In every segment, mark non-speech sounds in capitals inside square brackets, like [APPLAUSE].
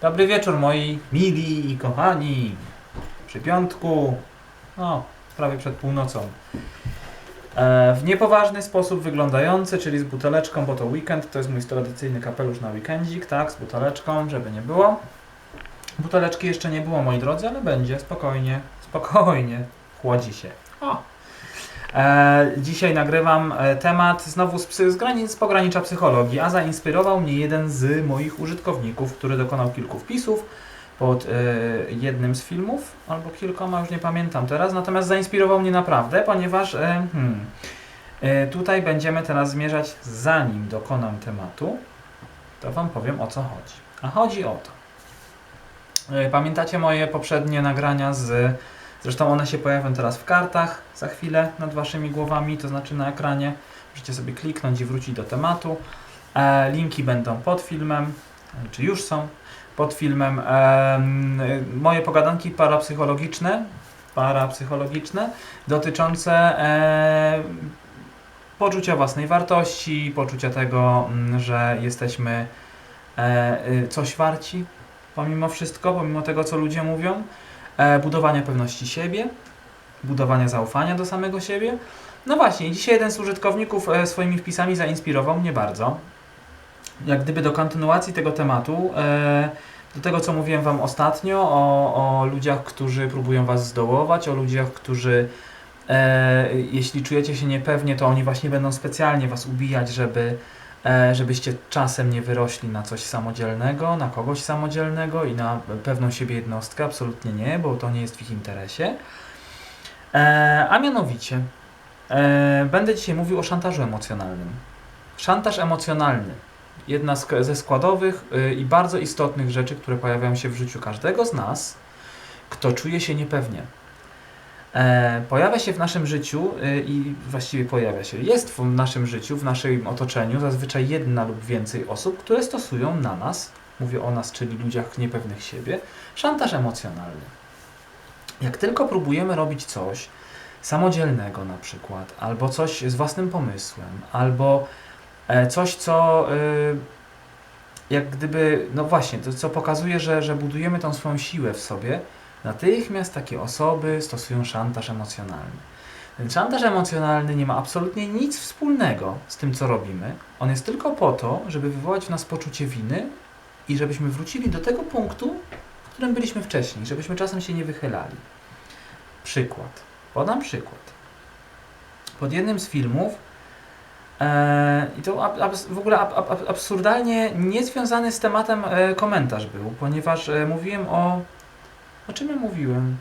Dobry wieczór moi mili i kochani. Przy piątku, no prawie przed północą. E, w niepoważny sposób wyglądający, czyli z buteleczką, bo to weekend, to jest mój tradycyjny kapelusz na weekendzik, tak, z buteleczką, żeby nie było. Buteleczki jeszcze nie było, moi drodzy, ale będzie, spokojnie, spokojnie, chłodzi się. O. E, dzisiaj nagrywam e, temat znowu z, psy, z, granic, z pogranicza psychologii, a zainspirował mnie jeden z moich użytkowników, który dokonał kilku wpisów pod e, jednym z filmów, albo kilkoma, już nie pamiętam teraz, natomiast zainspirował mnie naprawdę, ponieważ e, hmm, e, tutaj będziemy teraz zmierzać, zanim dokonam tematu, to Wam powiem o co chodzi. A chodzi o to. E, Pamiętacie moje poprzednie nagrania z Zresztą one się pojawią teraz w kartach za chwilę nad waszymi głowami, to znaczy na ekranie. Możecie sobie kliknąć i wrócić do tematu. E, linki będą pod filmem, czy już są pod filmem. E, moje pogadanki parapsychologiczne, parapsychologiczne dotyczące e, poczucia własnej wartości, poczucia tego, że jesteśmy y, coś warci pomimo wszystko, pomimo tego, co ludzie mówią budowania pewności siebie, budowania zaufania do samego siebie. No właśnie, dzisiaj jeden z użytkowników e, swoimi wpisami zainspirował mnie bardzo. Jak gdyby do kontynuacji tego tematu, e, do tego co mówiłem Wam ostatnio o, o ludziach, którzy próbują Was zdołować, o ludziach, którzy e, jeśli czujecie się niepewnie, to oni właśnie będą specjalnie Was ubijać, żeby e, żebyście czasem nie wyrośli na coś samodzielnego, na kogoś samodzielnego i na pewną siebie jednostkę. Absolutnie nie, bo to nie jest w ich interesie. E, a mianowicie, e, będę dzisiaj mówił o szantażu emocjonalnym. Szantaż emocjonalny. Jedna ze składowych y, i bardzo istotnych rzeczy, które pojawiają się w życiu każdego z nas, kto czuje się niepewnie. E, pojawia się w naszym życiu y, i właściwie pojawia się, jest w naszym życiu, w naszym otoczeniu zazwyczaj jedna lub więcej osób, które stosują na nas, mówię o nas, czyli ludziach niepewnych siebie, szantaż emocjonalny. Jak tylko próbujemy robić coś samodzielnego na przykład, albo coś z własnym pomysłem, albo e, coś, co jak gdyby, no właśnie, to co pokazuje, że, że budujemy tą swoją siłę w sobie, Natychmiast takie osoby stosują szantaż emocjonalny. Ten szantaż emocjonalny nie ma absolutnie nic wspólnego z tym, co robimy. On jest tylko po to, żeby wywołać w nas poczucie winy i żebyśmy wrócili do tego punktu, w którym byliśmy wcześniej, żebyśmy czasem się nie wychylali. Przykład. Podam przykład. Pod jednym z filmów e, i to ab, abs, w ogóle ab, ab, absurdalnie niezwiązany z tematem e, komentarz był, ponieważ e, mówiłem o o czym ja mówiłem?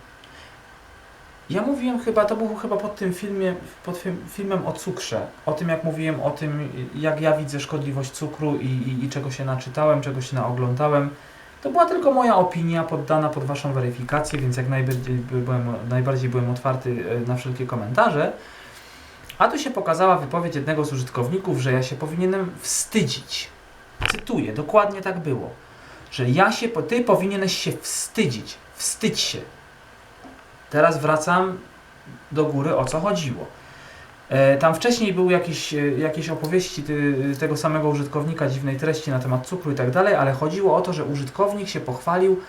Ja mówiłem chyba, to było chyba pod tym filmie, pod film, filmem o cukrze. O tym, jak mówiłem o tym, jak ja widzę szkodliwość cukru i, i, i czego się naczytałem, czego się naoglądałem. To była tylko moja opinia poddana pod Waszą weryfikację, więc jak najbardziej byłem, najbardziej byłem otwarty e, na wszelkie komentarze. A tu się pokazała wypowiedź jednego z użytkowników, że ja się powinienem wstydzić. Cytuję, dokładnie tak było. Że ja się, ty powinieneś się wstydzić. Wstydź się. Teraz wracam do góry, o co chodziło. E, tam wcześniej były jakieś, e, jakieś opowieści tego samego użytkownika, dziwnej treści na temat cukru i tak dalej, ale chodziło o to, że użytkownik się pochwalił,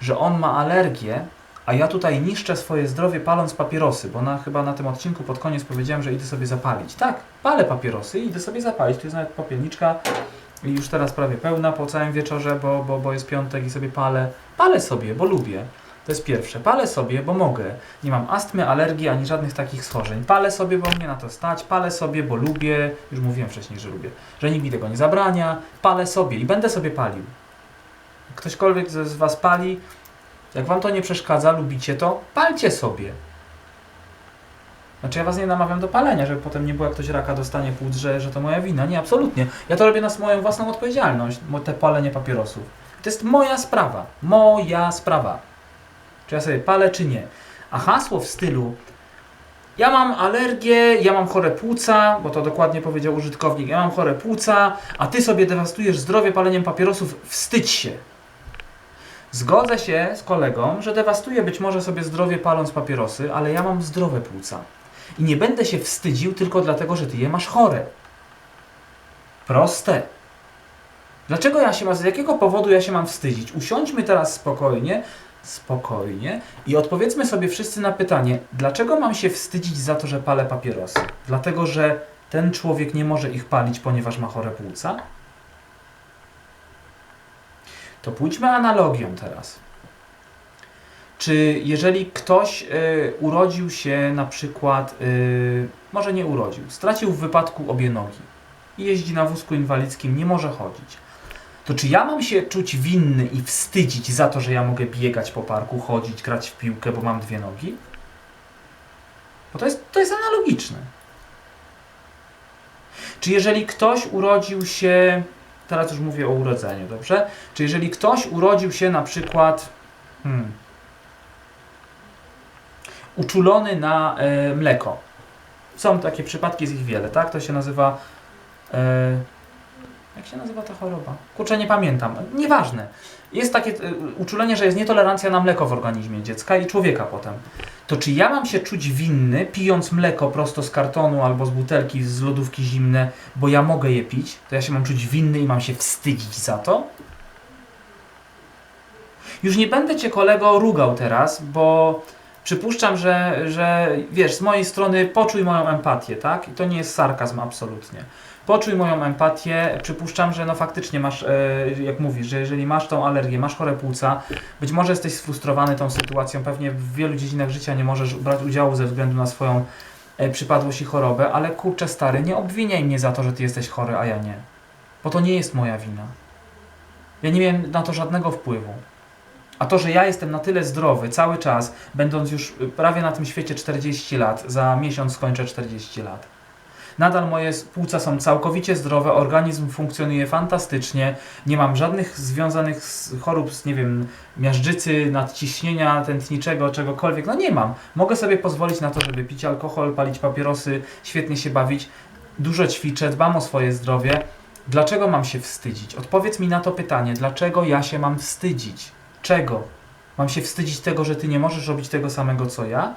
że on ma alergię, a ja tutaj niszczę swoje zdrowie paląc papierosy, bo na, chyba na tym odcinku pod koniec powiedziałem, że idę sobie zapalić. Tak, palę papierosy i idę sobie zapalić. Tu jest nawet popielniczka i już teraz prawie pełna po całym wieczorze, bo, bo, bo jest piątek i sobie palę. Palę sobie, bo lubię. To jest pierwsze. Palę sobie, bo mogę. Nie mam astmy, alergii ani żadnych takich schorzeń. Palę sobie, bo mnie na to stać. Palę sobie, bo lubię. Już mówiłem wcześniej, że lubię. Że nikt mi tego nie zabrania. Palę sobie i będę sobie palił. Ktośkolwiek z Was pali, jak Wam to nie przeszkadza, lubicie to, palcie sobie. Znaczy ja Was nie namawiam do palenia, żeby potem nie było jak ktoś raka dostanie płuc, że, że to moja wina. Nie, absolutnie. Ja to robię na moją własną odpowiedzialność, te palenie papierosów. To jest moja sprawa. Moja sprawa. Czy ja sobie palę, czy nie. A hasło w stylu ja mam alergię, ja mam chore płuca, bo to dokładnie powiedział użytkownik, ja mam chore płuca, a ty sobie dewastujesz zdrowie paleniem papierosów, wstydź się. Zgodzę się z kolegą, że dewastuję być może sobie zdrowie paląc papierosy, ale ja mam zdrowe płuca. I nie będę się wstydził tylko dlatego, że ty je masz chore. Proste. Dlaczego ja się mam, z jakiego powodu ja się mam wstydzić? Usiądźmy teraz spokojnie, spokojnie i odpowiedzmy sobie wszyscy na pytanie, dlaczego mam się wstydzić za to, że palę papierosy? Dlatego, że ten człowiek nie może ich palić, ponieważ ma chore płuca? To pójdźmy analogią teraz. Czy jeżeli ktoś y, urodził się na przykład, y, może nie urodził, stracił w wypadku obie nogi i jeździ na wózku inwalidzkim, nie może chodzić, to czy ja mam się czuć winny i wstydzić za to, że ja mogę biegać po parku, chodzić, grać w piłkę, bo mam dwie nogi? Bo to jest, to jest analogiczne. Czy jeżeli ktoś urodził się, teraz już mówię o urodzeniu, dobrze? Czy jeżeli ktoś urodził się na przykład hmm, uczulony na e, mleko, są takie przypadki, jest ich wiele, tak? To się nazywa. E, jak się nazywa ta choroba? Kurczę, nie pamiętam. Nieważne. Jest takie e, uczulenie, że jest nietolerancja na mleko w organizmie dziecka i człowieka potem. To czy ja mam się czuć winny, pijąc mleko prosto z kartonu albo z butelki, z lodówki zimne, bo ja mogę je pić? To ja się mam czuć winny i mam się wstydzić za to? Już nie będę cię kolego rugał teraz, bo przypuszczam, że, że wiesz, z mojej strony poczuj moją empatię, tak? I to nie jest sarkazm absolutnie. Poczuj moją empatię, przypuszczam, że no faktycznie masz, e, jak mówisz, że jeżeli masz tą alergię, masz chore płuca, być może jesteś sfrustrowany tą sytuacją, pewnie w wielu dziedzinach życia nie możesz brać udziału ze względu na swoją e, przypadłość i chorobę, ale kurczę stary, nie obwiniaj mnie za to, że ty jesteś chory, a ja nie. Bo to nie jest moja wina. Ja nie miałem na to żadnego wpływu. A to, że ja jestem na tyle zdrowy cały czas, będąc już prawie na tym świecie 40 lat, za miesiąc skończę 40 lat. Nadal moje płuca są całkowicie zdrowe, organizm funkcjonuje fantastycznie, nie mam żadnych związanych z chorób, z nie wiem, miażdżycy, nadciśnienia tętniczego, czegokolwiek. No nie mam. Mogę sobie pozwolić na to, żeby pić alkohol, palić papierosy, świetnie się bawić. Dużo ćwiczę, dbam o swoje zdrowie. Dlaczego mam się wstydzić? Odpowiedz mi na to pytanie. Dlaczego ja się mam wstydzić? Czego? Mam się wstydzić tego, że ty nie możesz robić tego samego co ja?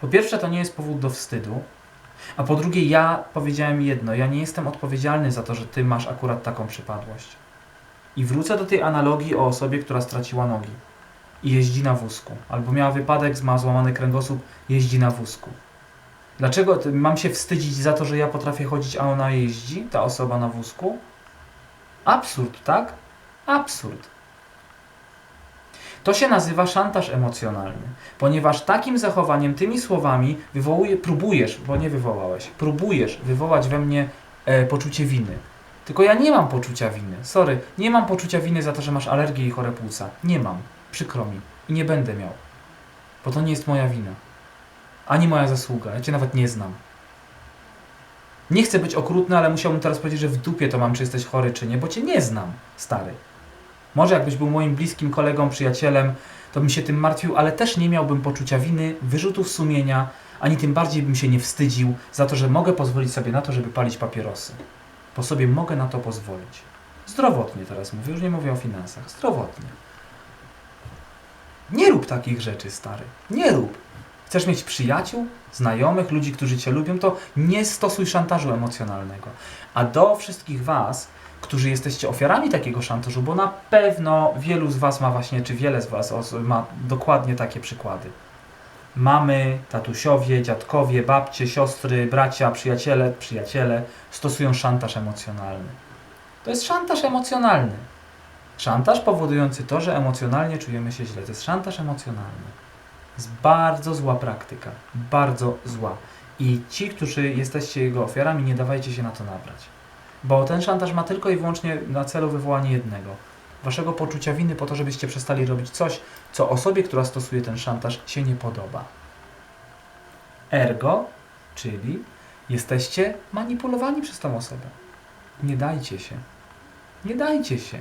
Po pierwsze, to nie jest powód do wstydu. A po drugie, ja powiedziałem jedno: ja nie jestem odpowiedzialny za to, że ty masz akurat taką przypadłość. I wrócę do tej analogii o osobie, która straciła nogi i jeździ na wózku, albo miała wypadek, ma złamany kręgosłup, jeździ na wózku. Dlaczego mam się wstydzić za to, że ja potrafię chodzić, a ona jeździ, ta osoba na wózku? Absurd, tak? Absurd. To się nazywa szantaż emocjonalny, ponieważ takim zachowaniem, tymi słowami wywołuje, próbujesz, bo nie wywołałeś, próbujesz wywołać we mnie e, poczucie winy. Tylko ja nie mam poczucia winy. Sorry, nie mam poczucia winy za to, że masz alergię i chore płuca. Nie mam. Przykro mi. I nie będę miał. Bo to nie jest moja wina. Ani moja zasługa. Ja cię nawet nie znam. Nie chcę być okrutny, ale musiałbym teraz powiedzieć, że w dupie to mam, czy jesteś chory, czy nie, bo cię nie znam, stary. Może jakbyś był moim bliskim kolegą, przyjacielem, to bym się tym martwił, ale też nie miałbym poczucia winy, wyrzutów sumienia, ani tym bardziej bym się nie wstydził za to, że mogę pozwolić sobie na to, żeby palić papierosy. Bo sobie mogę na to pozwolić. Zdrowotnie teraz mówię, już nie mówię o finansach. Zdrowotnie. Nie rób takich rzeczy, stary. Nie rób. Chcesz mieć przyjaciół, znajomych, ludzi, którzy cię lubią, to nie stosuj szantażu emocjonalnego. A do wszystkich was, którzy jesteście ofiarami takiego szantażu, bo na pewno wielu z was ma właśnie, czy wiele z was ma dokładnie takie przykłady. Mamy, tatusiowie, dziadkowie, babcie, siostry, bracia, przyjaciele, przyjaciele stosują szantaż emocjonalny. To jest szantaż emocjonalny. Szantaż powodujący to, że emocjonalnie czujemy się źle. To jest szantaż emocjonalny. Jest bardzo zła praktyka. Bardzo zła. I ci, którzy jesteście jego ofiarami, nie dawajcie się na to nabrać. Bo ten szantaż ma tylko i wyłącznie na celu wywołanie jednego. Waszego poczucia winy po to, żebyście przestali robić coś, co osobie, która stosuje ten szantaż, się nie podoba. Ergo, czyli jesteście manipulowani przez tą osobę. Nie dajcie się. Nie dajcie się.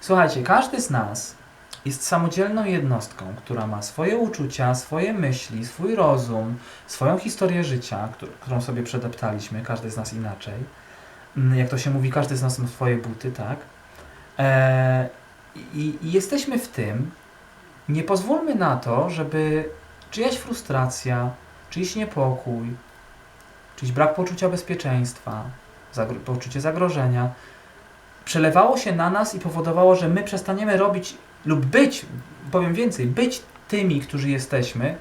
Słuchajcie, każdy z nas jest samodzielną jednostką, która ma swoje uczucia, swoje myśli, swój rozum, swoją historię życia, któr- którą sobie przedeptaliśmy, każdy z nas inaczej. Mm, Jak to się mówi, każdy z nas ma swoje buty, tak? Eee, i, I jesteśmy w tym. Nie pozwólmy na to, żeby czyjaś frustracja, czyjś niepokój, czyjś brak poczucia bezpieczeństwa zagro- poczucie zagrożenia, przelewało się na nas i powodowało, że my przestaniemy robić lub być, powiem więcej, być tymi, którzy jesteśmy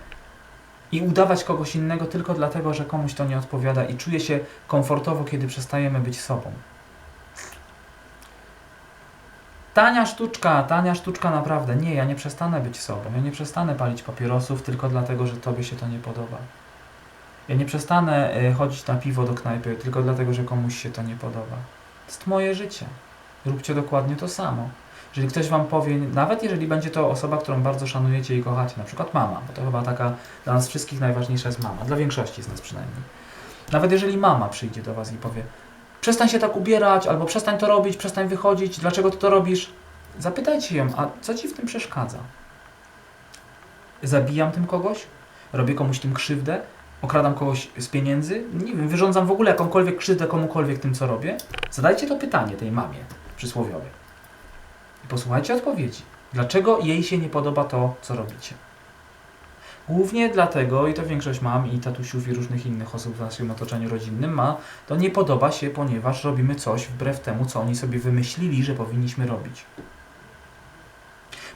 i udawać kogoś innego tylko dlatego, że komuś to nie odpowiada i czuje się komfortowo, kiedy przestajemy być sobą. Tania sztuczka, tania sztuczka naprawdę. Nie, ja nie przestanę być sobą. Ja nie przestanę palić papierosów tylko dlatego, że tobie się to nie podoba. Ja nie przestanę y, chodzić na piwo do knajpy tylko dlatego, że komuś się to nie podoba. To jest moje życie. Róbcie dokładnie to samo. Jeżeli ktoś wam powie, nawet jeżeli będzie to osoba, którą bardzo szanujecie i kochacie, na przykład mama, bo to chyba taka dla nas wszystkich najważniejsza jest mama, dla większości z nas przynajmniej. Nawet jeżeli mama przyjdzie do was i powie, przestań się tak ubierać, albo przestań to robić, przestań wychodzić, dlaczego ty to robisz? Zapytajcie ją, a co ci w tym przeszkadza? Zabijam tym kogoś? Robię komuś tym krzywdę? Okradam kogoś z pieniędzy? Nie wiem, wyrządzam w ogóle jakąkolwiek krzywdę komukolwiek tym, co robię? Zadajcie to pytanie tej mamie przysłowiowej. I posłuchajcie odpowiedzi. Dlaczego jej się nie podoba to, co robicie? Głównie dlatego, i to większość mam, i tatusiów, i różnych innych osób w naszym otoczeniu rodzinnym ma, to nie podoba się, ponieważ robimy coś wbrew temu, co oni sobie wymyślili, że powinniśmy robić.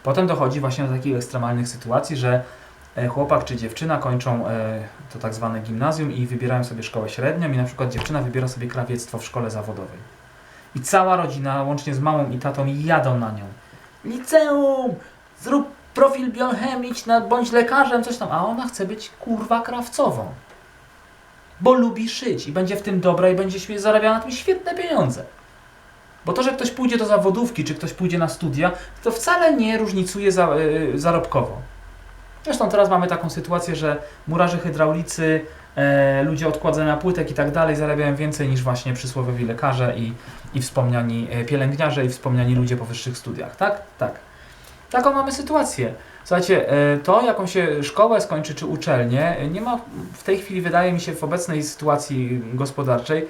Potem dochodzi właśnie do takich ekstremalnych sytuacji, że e, chłopak czy dziewczyna kończą e, to tak zwane gimnazjum i wybierają sobie szkołę średnią i na przykład dziewczyna wybiera sobie krawiectwo w szkole zawodowej. I cała rodzina, łącznie z mamą i tatą, jadą na nią. Liceum! Zrób profil biochemiczny, bądź lekarzem, coś tam. A ona chce być kurwa krawcową. Bo lubi szyć i będzie w tym dobra i będzie zarabiała na tym świetne pieniądze. Bo to, że ktoś pójdzie do zawodówki, czy ktoś pójdzie na studia, to wcale nie różnicuje za, y, zarobkowo. Zresztą teraz mamy taką sytuację, że murarze hydraulicy, e, ludzie od kładzenia płytek i tak dalej zarabiają więcej niż właśnie przysłowiowi lekarze i, i wspomniani e, pielęgniarze i wspomniani ludzie po wyższych studiach. Tak? Tak. Taką mamy sytuację. Słuchajcie, e, to jaką się szkołę skończy czy uczelnię, nie ma w tej chwili, wydaje mi się, w obecnej sytuacji gospodarczej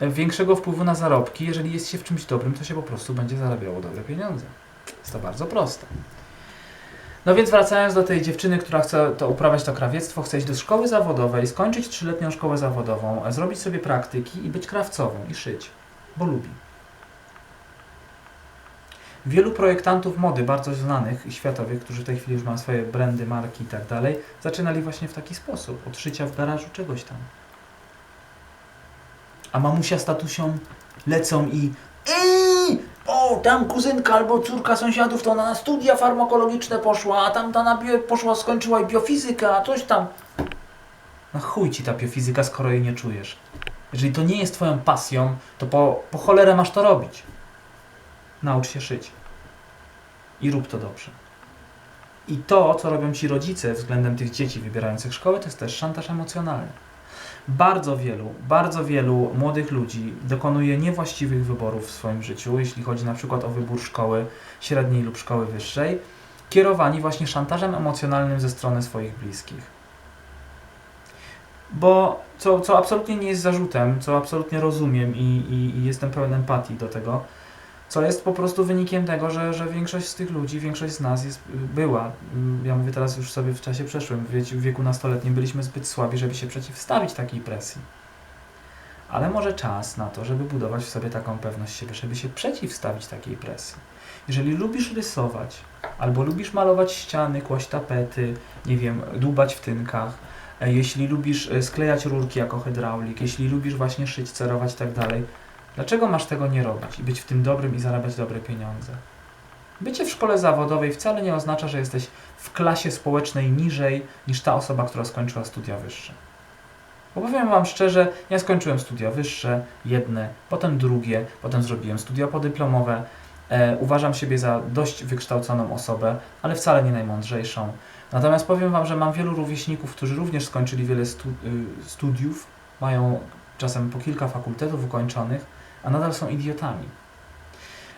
większego wpływu na zarobki. Jeżeli jest się w czymś dobrym, to się po prostu będzie zarabiało dobre pieniądze. Jest to bardzo proste. No więc wracając do tej dziewczyny, która chce to uprawiać to krawiectwo, chce iść do szkoły zawodowej, skończyć trzyletnią szkołę zawodową, e, zrobić sobie praktyki i być krawcową i szyć, bo lubi. Wielu projektantów mody, bardzo znanych i światowych, którzy w tej chwili już mają swoje brandy, marki i tak dalej, zaczynali właśnie w taki sposób, od szycia w garażu czegoś tam. A mamusia z tatusią lecą i o, tam kuzynka albo córka sąsiadów to na studia farmakologiczne poszła, a tam ta na bio, poszła, skończyła biofizykę, a coś tam. No chuj ci ta biofizyka, skoro jej nie czujesz. Jeżeli to nie jest twoją pasją, to po, po cholerę masz to robić. Naucz się szyć. I rób to dobrze. I to, co robią ci rodzice względem tych dzieci wybierających szkołę, to jest też szantaż emocjonalny. Bardzo wielu, bardzo wielu młodych ludzi dokonuje niewłaściwych wyborów w swoim życiu, jeśli chodzi na przykład o wybór szkoły średniej lub szkoły wyższej, kierowani właśnie szantażem emocjonalnym ze strony swoich bliskich. Bo co, co absolutnie nie jest zarzutem, co absolutnie rozumiem i, i, i jestem pełen empatii do tego, co jest po prostu wynikiem tego, że, że większość z tych ludzi, większość z nas jest, była, mm, ja mówię teraz już sobie w czasie przeszłym, w wieku nastoletnim byliśmy zbyt słabi, żeby się przeciwstawić takiej presji. Ale może czas na to, żeby budować w sobie taką pewność siebie, żeby się przeciwstawić takiej presji. Jeżeli lubisz rysować, albo lubisz malować ściany, kłaść tapety, nie wiem, dłubać w tynkach, e, jeśli lubisz e, sklejać rurki jako hydraulik, jeśli lubisz właśnie szyć, cerować i tak dalej, Dlaczego masz tego nie robić i być w tym dobrym i zarabiać dobre pieniądze? Bycie w szkole zawodowej wcale nie oznacza, że jesteś w klasie społecznej niżej niż ta osoba, która skończyła studia wyższe. Powiem Wam szczerze, ja skończyłem studia wyższe, jedne, potem drugie, potem zrobiłem studia podyplomowe. E, uważam siebie za dość wykształconą osobę, ale wcale nie najmądrzejszą. Natomiast powiem Wam, że mam wielu rówieśników, którzy również skończyli wiele stu, y, studiów, mają czasem po kilka fakultetów ukończonych, a nadal są idiotami.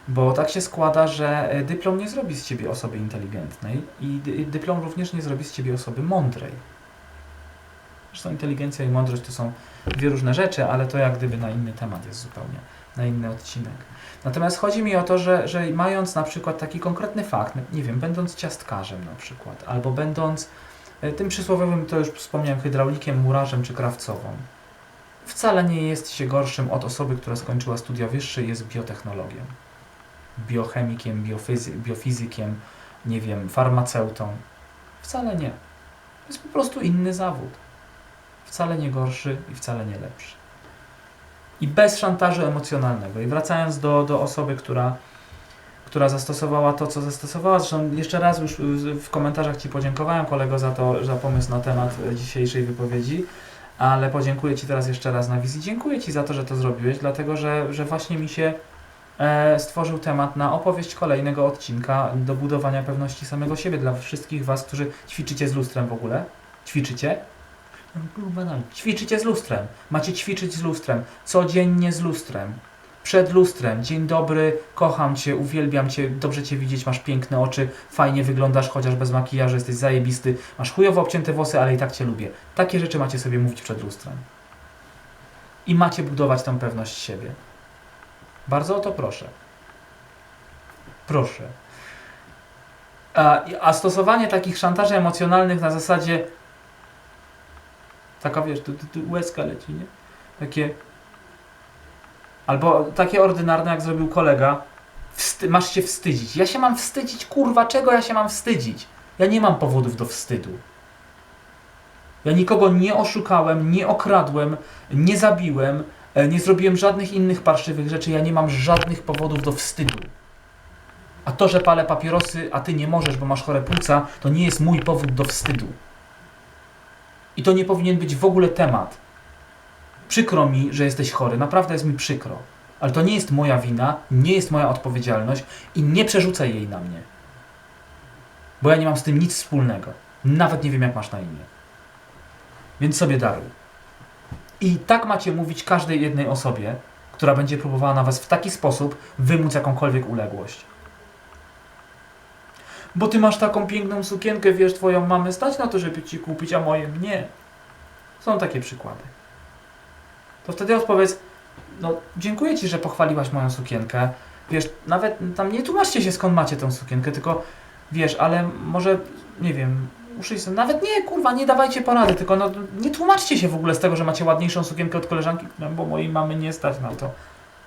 Bo tak się składa, że e, dyplom nie zrobi z ciebie osoby inteligentnej i dy- dyplom również nie zrobi z ciebie osoby mądrej. Zresztą inteligencja i mądrość to są dwie różne rzeczy, ale to jak gdyby na inny temat jest zupełnie, na inny odcinek. Natomiast chodzi mi o to, że, że mając na przykład taki konkretny fakt, nie wiem, będąc ciastkarzem na przykład, albo będąc e, tym przysłowiowym, to już wspomniałem, hydraulikiem, murarzem czy krawcową, wcale nie jest się gorszym od osoby, która skończyła studia wyższe i jest biotechnologiem, biochemikiem, biofizy- biofizykiem, nie wiem, farmaceutą. Wcale nie. To jest po prostu inny zawód. Wcale nie gorszy i wcale nie lepszy. I bez szantażu emocjonalnego. I wracając do, do osoby, która, która zastosowała to, co zastosowała, zresztą jeszcze raz już w komentarzach Ci podziękowałem kolego za to, za pomysł na temat dzisiejszej wypowiedzi, ale podziękuję Ci teraz jeszcze raz na wizji. Dziękuję Ci za to, że to zrobiłeś, dlatego że, że właśnie mi się e, stworzył temat na opowieść kolejnego odcinka do budowania pewności samego siebie dla wszystkich Was, którzy ćwiczycie z lustrem w ogóle. Ćwiczycie? No, kurwa, no. Ćwiczycie z lustrem. Macie ćwiczyć z lustrem. Codziennie z lustrem. Przed lustrem. Dzień dobry, kocham Cię, uwielbiam Cię, dobrze Cię widzieć, masz piękne oczy, fajnie wyglądasz, chociaż bez makijażu jesteś zajebisty, masz chujowo obcięte włosy, ale i tak Cię lubię. Takie rzeczy macie sobie mówić przed lustrem. I macie budować tą pewność siebie. Bardzo o to proszę. Proszę. A, a stosowanie takich szantaży emocjonalnych na zasadzie taka wiesz, tu, tu, tu łezka leci, nie? Takie albo takie ordynarne jak zrobił kolega Wsty masz się wstydzić. Ja się mam wstydzić, kurwa, czego ja się mam wstydzić? Ja nie mam powodów do wstydu. Ja nikogo nie oszukałem, nie okradłem, nie zabiłem, e, nie zrobiłem żadnych innych parszywych rzeczy. Ja nie mam żadnych powodów do wstydu. A to, że palę papierosy, a ty nie możesz, bo masz chore płuca, to nie jest mój powód do wstydu. I to nie powinien być w ogóle temat. Przykro mi, że jesteś chory, naprawdę jest mi przykro. Ale to nie jest moja wina, nie jest moja odpowiedzialność i nie przerzucaj jej na mnie. Bo ja nie mam z tym nic wspólnego. Nawet nie wiem, jak masz na imię. Więc sobie daruj. I tak macie mówić każdej jednej osobie, która będzie próbowała na was w taki sposób wymóc jakąkolwiek uległość. Bo ty masz taką piękną sukienkę, wiesz, twoją mamę stać na to, żeby ci kupić, a moje nie. Są takie przykłady. To wtedy odpowiedz, no dziękuję ci, że pochwaliłaś moją sukienkę. Wiesz, nawet tam nie tłumaczcie się skąd macie tą sukienkę, tylko wiesz, ale może, nie wiem, uszyj sobie, nawet nie, kurwa, nie dawajcie porady, tylko no nie tłumaczcie się w ogóle z tego, że macie ładniejszą sukienkę od koleżanki, no bo mojej mamy nie stać na to.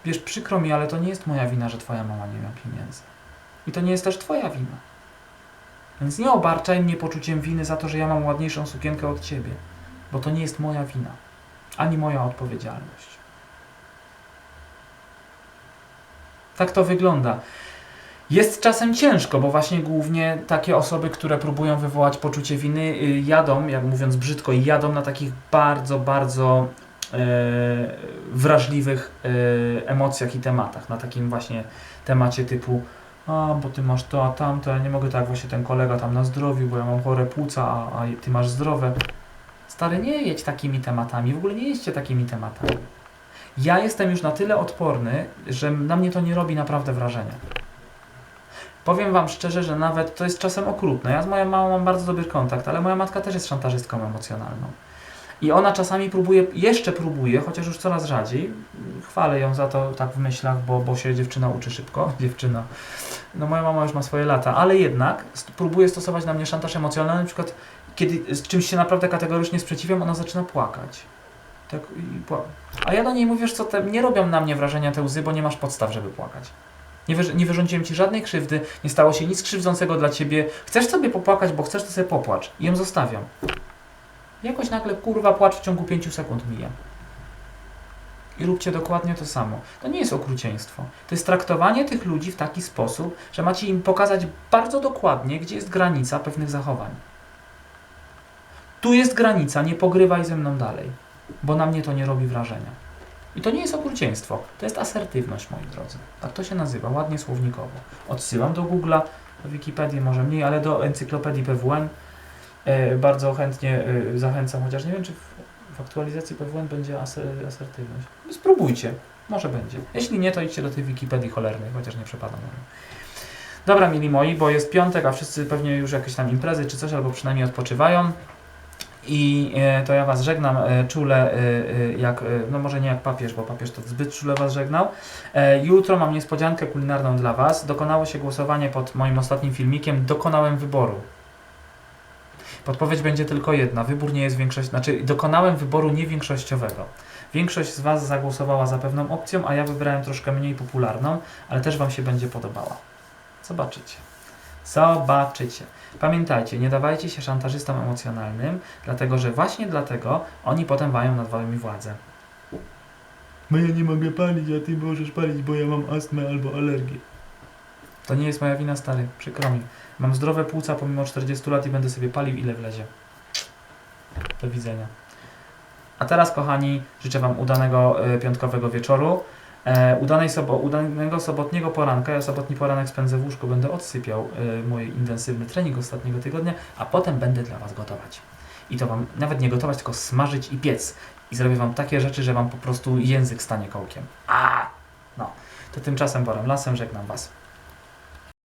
Wiesz, przykro mi, ale to nie jest moja wina, że twoja mama nie ma pieniędzy. I to nie jest też twoja wina. Więc nie obarczaj mnie poczuciem winy za to, że ja mam ładniejszą sukienkę od ciebie, bo to nie jest moja wina, ani moja odpowiedzialność. Tak to wygląda. Jest czasem ciężko, bo właśnie głównie takie osoby, które próbują wywołać poczucie winy, y, jadą, jak mówiąc brzydko, jadą na takich bardzo, bardzo e, wrażliwych e, emocjach i tematach. Na takim właśnie temacie typu a, bo ty masz to, a tamto, ja nie mogę tak, właśnie ten kolega tam na zdrowiu, bo ja mam chore płuca, a, a ty masz zdrowe. Stary, nie jedź takimi tematami, w ogóle nie jedźcie takimi tematami. Ja jestem już na tyle odporny, że na mnie to nie robi naprawdę wrażenia. Powiem Wam szczerze, że nawet to jest czasem okrutne. Ja z moją mamą mam bardzo dobry kontakt, ale moja matka też jest szantażystką emocjonalną. I ona czasami próbuje, jeszcze próbuje, chociaż już coraz rzadziej. Chwalę ją za to tak w myślach, bo, bo się dziewczyna uczy szybko. [LAUGHS] Dziewczyna. No moja mama już ma swoje lata, ale jednak próbuje stosować na mnie szantaż emocjonalny, na przykład kiedy z czymś się naprawdę kategorycznie sprzeciwiam, ona zaczyna płakać. Tak i A ja do niej mówię, co te, nie robią na mnie wrażenia te łzy, bo nie masz podstaw, żeby płakać. Nie, nie wyrządziłem ci żadnej krzywdy, nie stało się nic krzywdzącego dla ciebie. Chcesz sobie popłakać, bo chcesz, to sobie popłacz. I ją zostawiam. Jakoś nagle kurwa płacz w ciągu 5 sekund mija. I róbcie dokładnie to samo. To nie jest okrucieństwo. To jest traktowanie tych ludzi w taki sposób, że macie im pokazać bardzo dokładnie, gdzie jest granica pewnych zachowań. Tu jest granica, nie pogrywaj ze mną dalej, bo na mnie to nie robi wrażenia. I to nie jest okrucieństwo, to jest asertywność, moi drodzy. Tak to się nazywa, ładnie słownikowo. Odsyłam do Google'a, do Wikipedii może mniej, ale do encyklopedii PWN. E, bardzo chętnie e, zachęcam, chociaż nie wiem, czy w, w aktualizacji PWN będzie aser, asertywność. Spróbujcie, może będzie. Jeśli nie, to idźcie do tej Wikipedii cholernej, chociaż nie przepadam na. Dobra, mili moi, bo jest piątek, a wszyscy pewnie już jakieś tam imprezy czy coś, albo przynajmniej odpoczywają. I e, to ja Was żegnam e, czule, e, jak, no może nie jak papież, bo papież to zbyt czule Was żegnał. Jutro mam niespodziankę kulinarną dla Was. Dokonało się głosowanie pod moim ostatnim filmikiem. Dokonałem wyboru. Podpowiedź będzie tylko jedna. Wybór nie jest większość, znaczy dokonałem wyboru niewiększościowego. Większość z Was zagłosowała za pewną opcją, a ja wybrałem troszkę mniej popularną, ale też Wam się będzie podobała. Zobaczycie. Zobaczycie. Pamiętajcie, nie dawajcie się szantażystom emocjonalnym, dlatego że właśnie dlatego oni potem mają nad Wami władzę. Bo ja nie mogę palić, a ty możesz palić, bo ja mam astmę albo alergię. To nie jest moja wina, stary. Przykro mi. Mam zdrowe płuca pomimo 40 lat i będę sobie palił ile wlezie. Do widzenia. A teraz, kochani, życzę Wam udanego y, piątkowego wieczoru. E, udanej sobo, udanego sobotniego poranka. Ja sobotni poranek spędzę w łóżku, będę odsypiał y, mój intensywny trening ostatniego tygodnia, a potem będę dla Was gotować. I to Wam nawet nie gotować, tylko smażyć i piec. I zrobię Wam takie rzeczy, że Wam po prostu język stanie kołkiem. A! No. To tymczasem Borem Lasem żegnam Was.